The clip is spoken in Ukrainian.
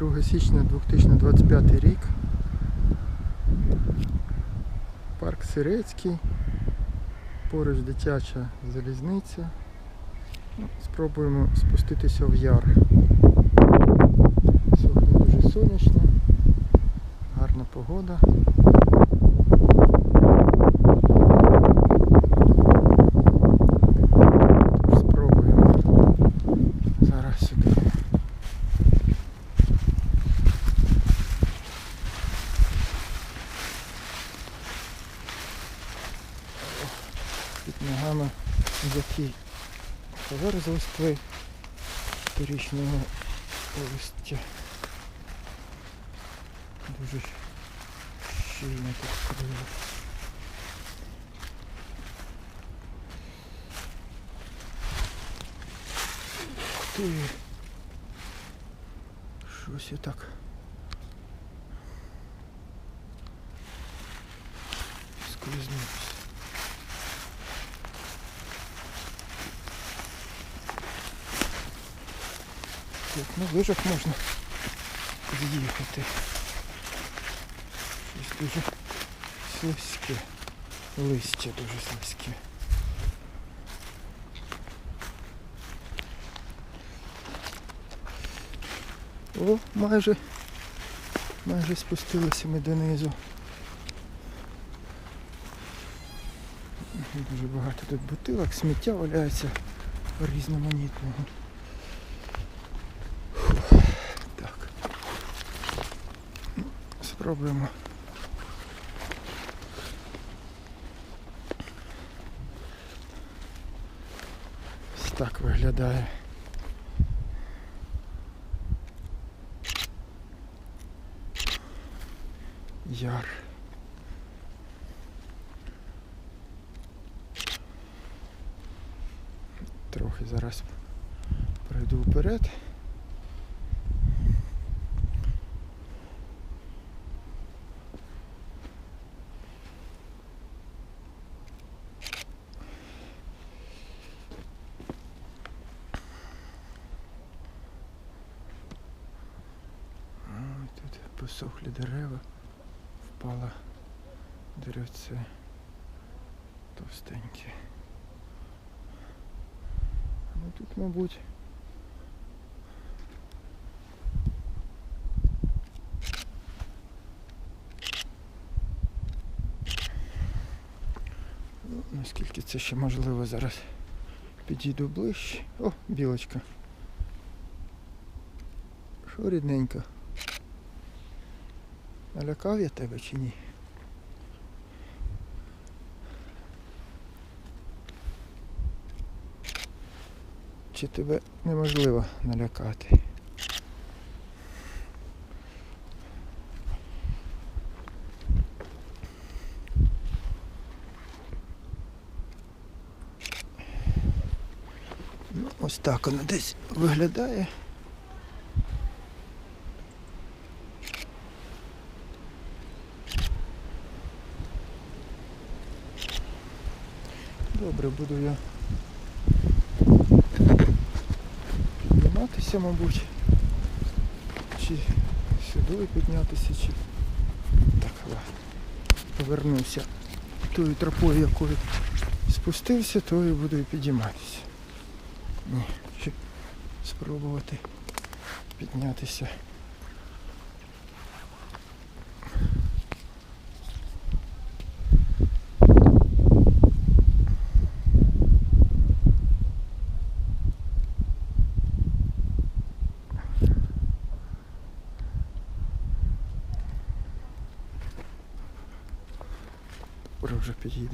2 січня 2025 рік. Парк Сирецький. Поруч дитяча залізниця. Спробуємо спуститися в яр. Сьогодні дуже сонячно, гарна погода. Тож спробуємо зараз сюди. Під ногами м'який поверх з листви торічного листя. Дуже щільно тут криво. Ух ти! Щось я так. Скользнувся. Тут на лижах можна з'їхати. Щось дуже слизьке. Листя дуже слизьке. О, майже, майже спустилися ми донизу. Дуже багато тут бутилок, сміття валяється різноманітного. Так. Ну, Спробуємо. Ось так виглядає. Яр. Трохи зараз пройду вперед. Ой, тут посохлі дерева, впало деревце товстеньке. Ну тут, мабуть. Наскільки це ще можливо зараз підійду ближче. О, білочка. Що рідненька? Налякав я тебе чи ні? Чи тебе неможливо налякати? Ну, ось так воно десь виглядає. Добре, буду я підніматися, мабуть. Чи сюди піднятися, чи так ладно. Повернуся тою тропою, якою спустився, то і буду і підійматися. Ні, ще спробувати піднятися. je peux y.